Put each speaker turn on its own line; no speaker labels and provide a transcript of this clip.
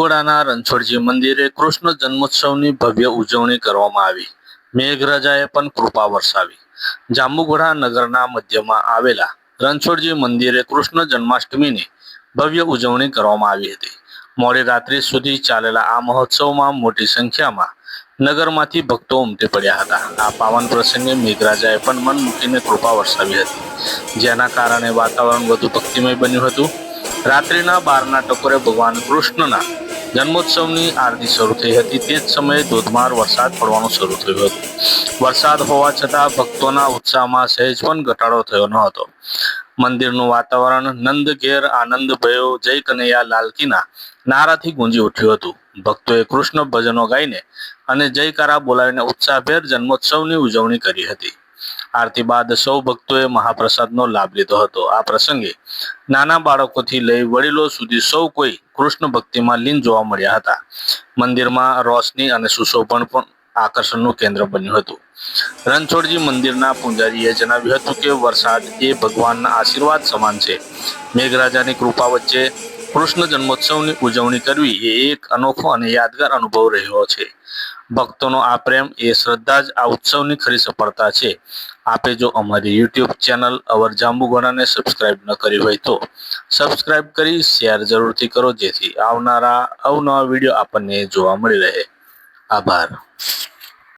જાંબુગડાના રણછોડજી મંદિરે કૃષ્ણ જન્મોત્સવની ભવ્ય ઉજવણી કરવામાં આવી. મેઘરાજાએ પણ કૃપા વરસાવી. જાંબુઘોડા નગરના મધ્યમાં આવેલા રણછોડજી મંદિરે કૃષ્ણ જન્માષ્ટમીની ભવ્ય ઉજવણી કરવામાં આવી હતી. મોડી રાત્રિ સુધી ચાલેલા આ મહોત્સવમાં મોટી સંખ્યામાં નગરમાંથી ભક્તો ઉમટી પડ્યા હતા. આ પાવન પ્રસંગે મેઘરાજાએ પણ મન મૂકીને કૃપા વરસાવી હતી. જેના કારણે વાતાવરણ વધુ ભક્તિમય બન્યું હતું. રાત્રિના બારના ટકોરે ભગવાન કૃષ્ણના જન્મોત્સવની આરતી શરૂ થઈ હતી. તે જ સમયે ધોધમાર વરસાદ પડવાનો શરૂ થયું હતું. વરસાદ હોવા છતાં ભક્તોના ઉત્સાહમાં સહેજ પણ ઘટાડો થયો ન હતો. મંદિરનું વાતાવરણ નંદ ઘેર આનંદ ભયો જય કનૈયા લાલકીના નારાથી ગુંજી ઉઠ્યું હતું. ભક્તોએ કૃષ્ણ ભજનો ગાઈને અને જયકારા બોલાવીને ઉત્સાહભેર જન્મોત્સવની ઉજવણી કરી હતી. આરતી બાદ સૌ ભક્તોએ મહાપ્રસાદનો લાભ લીધો હતો. આ પ્રસંગે નાના બાળકોથી લઈ વડીલો સુધી સૌ કોઈ કૃષ્ણ ભક્તિમાં લીન જોવા મળ્યા હતા. મંદિરમાં રોશની અને સુશોભન પણ આકર્ષણનું કેન્દ્ર બન્યું હતું. રણછોડજી મંદિરના પૂજારીએ જણાવ્યું હતું કે વરસાદ એ ભગવાનના આશીર્વાદ સમાન છે. મેઘરાજાની કૃપા વચ્ચે કૃષ્ણ જન્મોત્સવની ઉજવણી કરવી એ એક અનોખો અને યાદગાર અનુભવ રહ્યો છે. ભક્તોનો આ પ્રેમ એ શ્રદ્ધા જ આ ઉત્સવની ખરી સફળતા છે. આપે જો અમારી યુટ્યુબ ચેનલ અવર જાંબુગોડાને સબસ્ક્રાઇબ ન કરી હોય તો સબસ્ક્રાઇબ કરી શેર જરૂરથી કરો જેથી આવનારા અવનવા વીડિયો આપણને જોવા મળી રહે. આભાર.